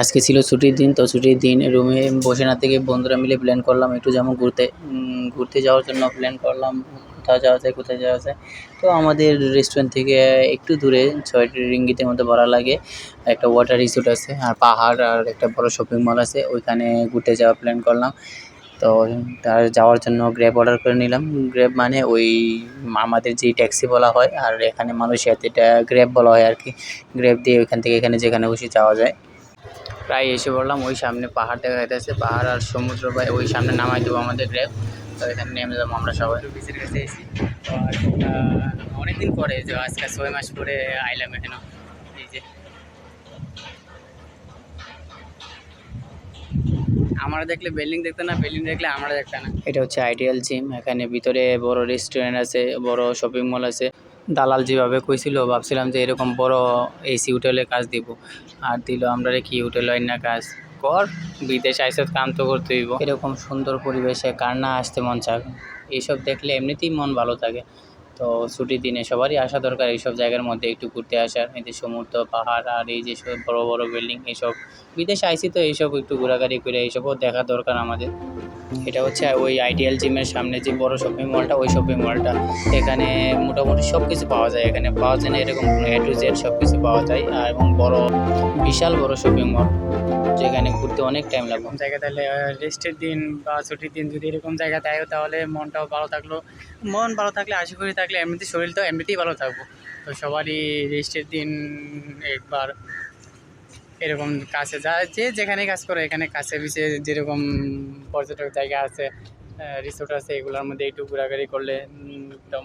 আজকে ছিল ছুটির দিন, তো ছুটির দিন রুমে বসে না থেকে বন্ধুরা মিলে প্ল্যান করলাম একটু যেমন ঘুরতে ঘুরতে যাওয়ার জন্য প্ল্যান করলাম, কোথাও যাওয়া যায় কোথায় যাওয়া যায়। তো আমাদের রেস্টুরেন্ট থেকে একটু দূরে, ছয় রিঙ্গিতের মধ্যে ভাড়া লাগে, একটা ওয়াটার রিসোর্ট আছে, আর পাহাড়, আর একটা বড় শপিং মল আছে, ওইখানে ঘুরতে যাওয়ার প্ল্যান করলাম। তো তার যাওয়ার জন্য গ্র্যাব অর্ডার করে নিলাম। গ্র্যাব মানে ওই আমাদের যেই ট্যাক্সি বলা হয়, আর এখানে মালয়েশিয়াতে এটা গ্র্যাব বলা হয় আর কি। গ্র্যাব দিয়ে ওইখান থেকে এখানে যেখানে খুশি যাওয়া যায়। প্রায় এসে পড়লাম ওই সামনে পাহাড় দেখা যাইতেছে পাহাড় আর সমুদ্র বা ওই সামনে নামাই দেবো আমাদের গ্র্যাব তো এখানে নেমে যাব আমরা সবাই। বিচের কাছে এসেছি। তো অনেকদিন পরে যে আজকে ছয় মাস পরে আইলাম এখানে। এই যে। আমরা দেখলে বিল্ডিং দেখতে না বিল্ডিং দেখলে আমরা দেখতে না। এটা হচ্ছে আইডিয়াল জিম এখানে ভিতরে বড় রেস্টুরেন্ট আছে বড় শপিং মল আছে। দালাল যেভাবে কইছিল, ভাবছিলাম যে এরকম বড় এসি হোটেলে কাজ দিব। আর দিল আমরা কি হোটেল হয় না কাজ? কর, বিদেশ আইসত কাম তো করতে হইব। এরকম সুন্দর পরিবেশে কার না আসতে মন চায়? এইসব দেখলে এমনিতেই মন ভালো থাকে। তো ছুটির দিনে সবারই আসা দরকার এইসব জায়গার মধ্যে একটু ঘুরতে আসার। এই যে সমুদ্র, পাহাড় আর এই যে সব বড় বড় বিল্ডিং, এইসব। বিদেশে আইসি তো এইসব একটু ঘোরাঘুরি করে এইসবও দেখা দরকার আমাদের। এটা হচ্ছে ওই আইডিয়াল জিমের সামনে যে বড় শপিং মলটা ওই শপিং মলটা এখানে মোটামুটি সব কিছু পাওয়া যায় এখানে। পাওয়া যায় না এরকম এ টু জেড সব কিছু পাওয়া যায় আর এবং বড়, বিশাল বড় শপিং মল যেখানে ঘুরতে অনেক টাইম লাগবে জায়গা তাহলে রেস্টের দিন বা ছুটির দিন যদি এরকম জায়গা দেয়, তাহলে মনটাও ভালো থাকল। মন ভালো থাকলে, আশা করি থাকলে, এমনিতে শরীরটাও এমনিতেই ভালো থাকব। তো সবারই রেস্টের দিন একবার এরকম কাছে যা, যে যেখানে কাজ করে, এখানে কাছে পিছে যেরকম পর্যটক জায়গা আছে রিসোর্ট আছে, এগুলোর মধ্যে একটু ঘোরাঘুরি করলে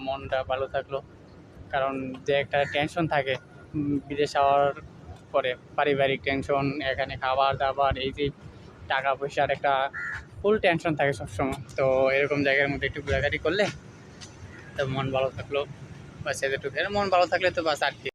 মনটা ভালো থাকল। কারণ যে একটা টেনশন থাকে বিদেশ যাওয়ার পরে পারিবারিক টেনশন এখানে খাবার দাবার, এই যে টাকা পয়সার একটা ফুল টেনশন থাকে সবসময়। তো এরকম জায়গার মধ্যে একটু ঘোরাঘুরি করলে, তো মন ভালো থাকল। বাস এতটুকু। মন ভালো থাকলে তো বাস আর কি।